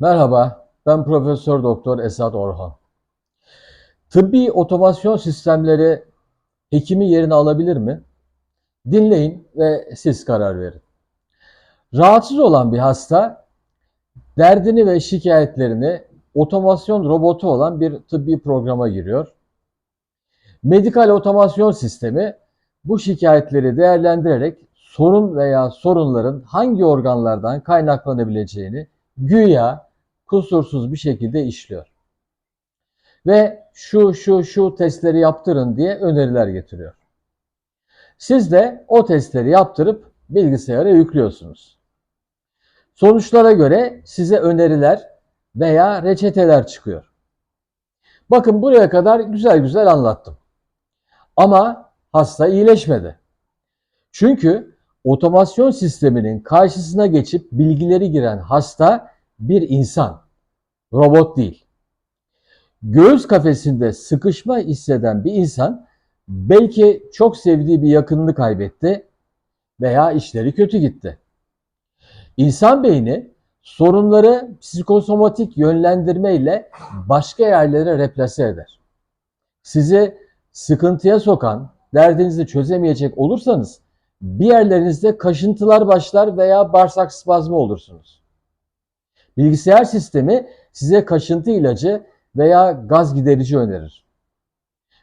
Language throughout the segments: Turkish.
Merhaba, ben Profesör Doktor Esat Orhan. Tıbbi otomasyon sistemleri hekimi yerine alabilir mi? Dinleyin ve siz karar verin. Rahatsız olan bir hasta derdini ve şikayetlerini otomasyon robotu olan bir tıbbi programa giriyor. Medikal otomasyon sistemi bu şikayetleri değerlendirerek sorun veya sorunların hangi organlardan kaynaklanabileceğini güya kusursuz bir şekilde işliyor. Ve şu şu şu testleri yaptırın diye öneriler getiriyor. Siz de o testleri yaptırıp bilgisayara yüklüyorsunuz. Sonuçlara göre size öneriler veya reçeteler çıkıyor. Bakın buraya kadar güzel güzel anlattım. Ama hasta iyileşmedi. Çünkü otomasyon sisteminin karşısına geçip bilgileri giren hasta bir insan, robot değil. Göğüs kafesinde sıkışma hisseden bir insan belki çok sevdiği bir yakınını kaybetti veya işleri kötü gitti. İnsan beyni sorunları psikosomatik yönlendirmeyle başka yerlere replase eder. Sizi sıkıntıya sokan, derdinizi çözemeyecek olursanız bir yerlerinizde kaşıntılar başlar veya bağırsak spazmı olursunuz. Bilgisayar sistemi size kaşıntı ilacı veya gaz giderici önerir.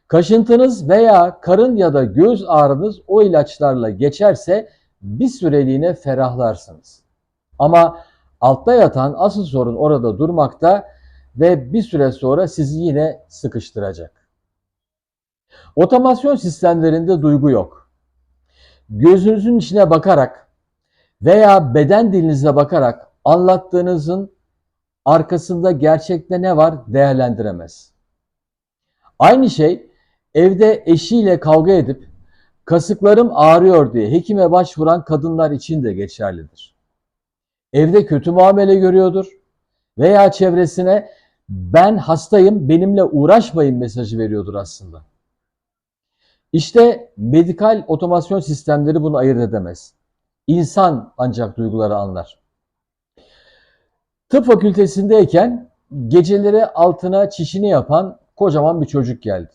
Kaşıntınız veya karın ya da göğüs ağrınız o ilaçlarla geçerse bir süreliğine ferahlarsınız. Ama altta yatan asıl sorun orada durmakta ve bir süre sonra sizi yine sıkıştıracak. Otomasyon sistemlerinde duygu yok. Gözünüzün içine bakarak veya beden dilinize bakarak anlattığınızın arkasında gerçekte ne var değerlendiremez. Aynı şey evde eşiyle kavga edip kasıklarım ağrıyor diye hekime başvuran kadınlar için de geçerlidir. Evde kötü muamele görüyordur veya çevresine ben hastayım benimle uğraşmayın mesajı veriyordur aslında. İşte medikal otomasyon sistemleri bunu ayırt edemez. İnsan ancak duyguları anlar. Tıp fakültesindeyken geceleri altına çişini yapan kocaman bir çocuk geldi.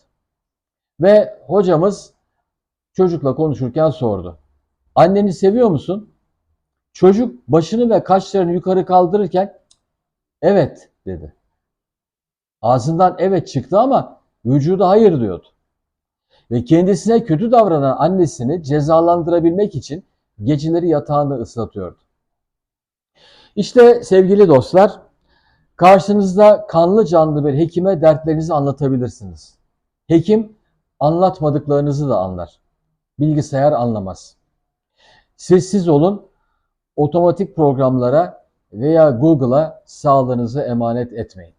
Ve hocamız çocukla konuşurken sordu. Anneni seviyor musun? Çocuk başını ve kaşlarını yukarı kaldırırken evet dedi. Ağzından evet çıktı ama vücudu hayır diyordu. Ve kendisine kötü davranan annesini cezalandırabilmek için geceleri yatağını ıslatıyordu. İşte sevgili dostlar, karşınızda kanlı canlı bir hekime dertlerinizi anlatabilirsiniz. Hekim anlatmadıklarınızı da anlar. Bilgisayar anlamaz. Sessiz olun, otomatik programlara veya Google'a sağlığınızı emanet etmeyin.